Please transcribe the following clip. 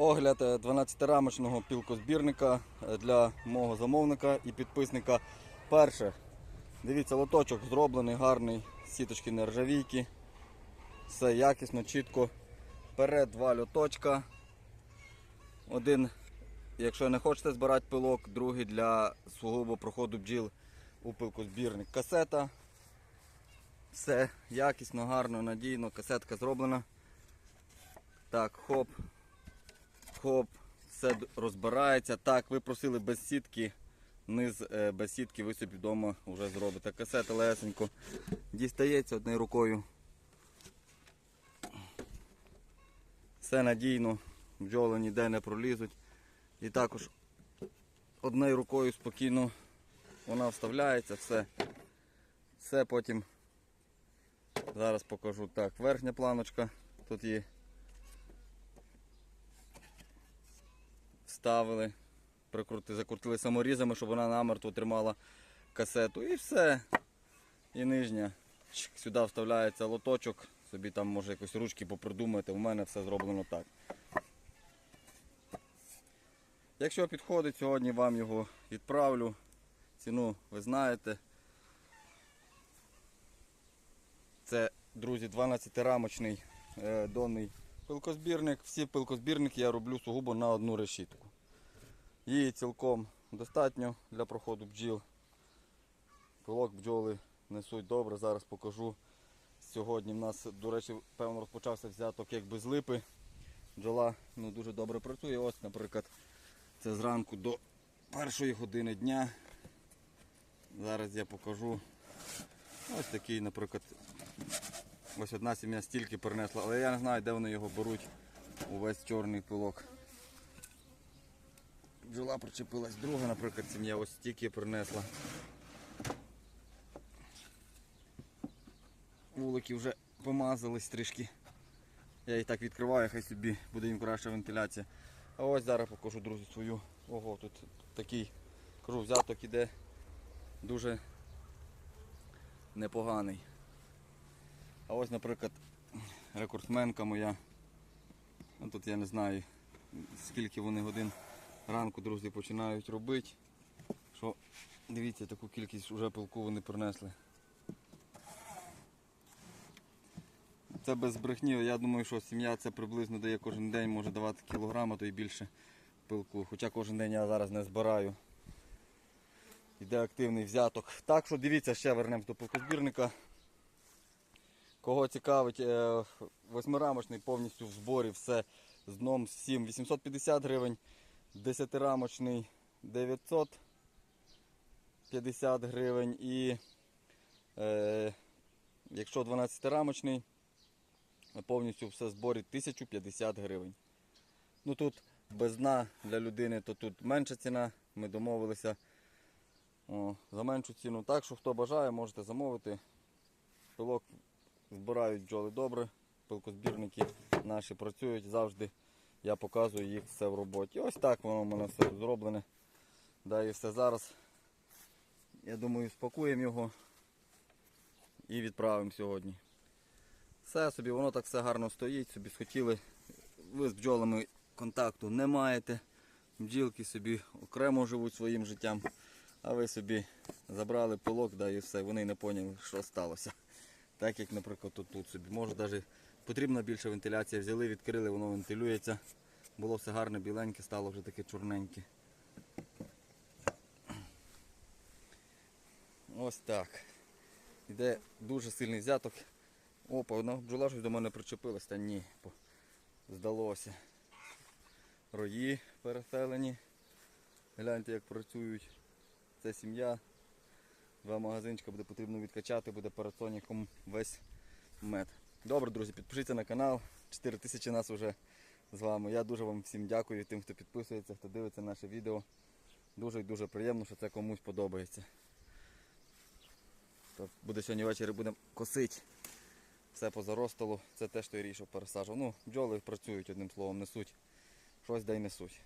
Огляд 12-рамочного пілкозбірника е, для мого замовника і підписника. Перше, дивіться, лоточок зроблений, гарний, сіточки нержавійки. Все якісно, чітко. Перед два льоточка. Один, якщо не хочете збирати пилок, другий для сугубо проходу бджіл у пилкозбірник. Касета. Все якісно, гарно, надійно, касетка зроблена. Так, хоп. Хоп, все розбирається. Так, ви просили без сітки. Низ е, без сітки ви собі вдома вже зробите. Касета лесенько дістається однією рукою. Все надійно, бджоли ніде не пролізуть. І також однією рукою спокійно вона вставляється, все. Все потім зараз покажу. Так, верхня планочка. Тут є вставили, прикрути, закрутили саморізами, щоб вона намертво тримала касету. І все. І нижня. Сюди вставляється лоточок. Собі там може якось ручки попридумати. У мене все зроблено так. Якщо підходить, сьогодні вам його відправлю. Ціну ви знаєте. Це, друзі, 12-рамочний е, донний пилкозбірник. Всі пилкозбірники я роблю сугубо на одну решітку. Її цілком достатньо для проходу бджіл. Пилок бджоли несуть добре. Зараз покажу. Сьогодні в нас, до речі, певно розпочався взяток якби з липи. Бджола ну, дуже добре працює. Ось, наприклад, це зранку до першої години дня. Зараз я покажу. Ось такий, наприклад, ось одна сім'я стільки принесла, але я не знаю, де вони його беруть. Увесь чорний пилок. Бджола причепилась, друга, наприклад, сім'я ось стільки принесла. Вулики вже помазались трішки. Я їх так відкриваю, хай собі буде їм краща вентиляція. А ось зараз покажу, друзі, свою. Ого, тут такий кажу, взяток іде дуже непоганий. А ось, наприклад, рекордсменка моя. Ну, Тут я не знаю, скільки вони годин ранку, друзі, починають робити. Що, дивіться, таку кількість вже пилку вони принесли. Це без брехні, я думаю, що сім'я це приблизно дає кожен день, може давати кілограм, то й більше пилку. Хоча кожен день я зараз не збираю. Йде активний взяток. Так що дивіться, ще вернемось до пилкозбірника. Кого цікавить, е, восьмирамочний повністю в зборі, все з дном 7 850 гривень, десятирамочний 950 гривень і е, якщо 12-рамочний, повністю все зборі 1050 гривень. Ну тут без дна для людини, то тут менша ціна, ми домовилися о, за меншу ціну. Так що хто бажає, можете замовити. Пилок збирають бджоли добре, пилкозбірники наші працюють завжди. Я показую їх все в роботі. Ось так воно в мене все зроблене. Да, і все зараз. Я думаю, спакуємо його і відправимо сьогодні. Все собі, воно так все гарно стоїть, собі схотіли. Ви з бджолами контакту не маєте. Бджілки собі окремо живуть своїм життям, а ви собі забрали пилок, да, і все, вони не поняли, що сталося. Так як, наприклад, тут, собі. Може навіть потрібна більша вентиляція, взяли, відкрили, воно вентилюється. Було все гарне, біленьке, стало вже таке чорненьке. Ось так. Іде дуже сильний взяток. Опа, одна бджола щось до мене причепилась, та ні, здалося. Рої переселені. Гляньте, як працюють. Це сім'я. Два магазинчика буде потрібно відкачати, буде перед весь мед. Добре, друзі, підпишіться на канал. 4 тисячі нас вже з вами. Я дуже вам всім дякую тим, хто підписується, хто дивиться наше відео. Дуже і дуже приємно, що це комусь подобається. Буде сьогодні ввечері будемо косити. Все позаростало. Це теж той рій, що пересаджував. Ну, бджоли працюють одним словом, несуть. Щось дай несуть.